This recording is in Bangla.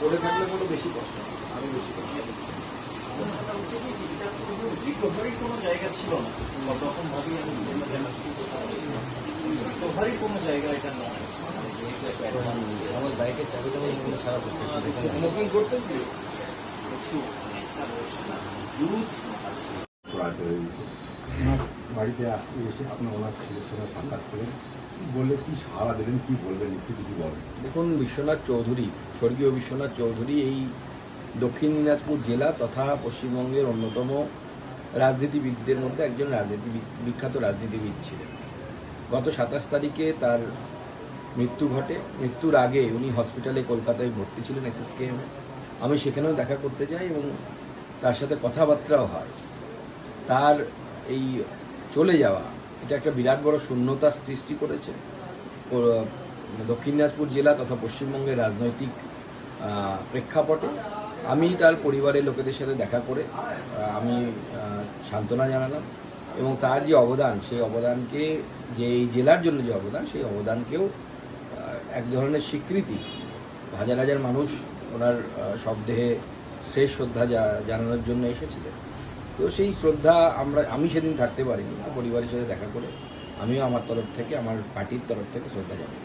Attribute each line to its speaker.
Speaker 1: পড়ে থাকলে কোনো বেশি কষ্ট আরও বেশি কষ্ট
Speaker 2: কোনো রিকভারির কোনো জায়গা ছিল না আমি বিভিন্ন রিকভারির কোনো জায়গা এটা নয়। যেহেতু একটা advance
Speaker 3: আমার বাইকের চাবিটা আমি খারাপ হচ্ছে
Speaker 1: স্মোকিং করতেন কি?
Speaker 2: প্রচুর
Speaker 4: ওনার বাড়িতে আসতে এসে আপনার ওনার ছেলের সঙ্গে সাক্ষাৎ করেন। কি বললে কি সাড়া দেবেন, কি বলবেন, একটু কিছু বলেন।
Speaker 3: দেখুন, বিশ্বনাথ চৌধুরী, স্বর্গীয় বিশ্বনাথ চৌধুরী এই দক্ষিণ দিনাজপুর জেলা তথা পশ্চিমবঙ্গের অন্যতম রাজনীতিবিদদের মধ্যে একজন রাজনীতি বিখ্যাত রাজনীতিবিদ ছিলেন। গত সাতাশ তারিখে তার মৃত্যু ঘটে। মৃত্যুর আগে উনি হসপিটালে কলকাতায় ভর্তি ছিলেন এসএসকেএমে আমি সেখানেও দেখা করতে যাই এবং তার সাথে কথাবার্তাও হয়। তার এই চলে যাওয়া এটা একটা বিরাট বড় শূন্যতার সৃষ্টি করেছে। দক্ষিণ দিনাজপুর জেলা তথা পশ্চিমবঙ্গের রাজনৈতিক প্রেক্ষাপটে। আমি তার পরিবারের লোকেদের সাথে দেখা করে আমি সান্ত্বনা জানালাম এবং তার যে অবদান সেই অবদানকে যে এই জেলার জন্য যে অবদান সেই অবদানকেও এক ধরনের স্বীকৃতি হাজার হাজার মানুষ ওনার আহ, শবদেহে শেষ শ্রদ্ধা জানানোর জন্য এসেছিলেন। তো সেই শ্রদ্ধা আমরা, আমি সেদিন থাকতে পারিনি, পরিবারের সাথে দেখা করে আমিও আমার তরফ থেকে, আমার পার্টির তরফ থেকে শ্রদ্ধা জানাই।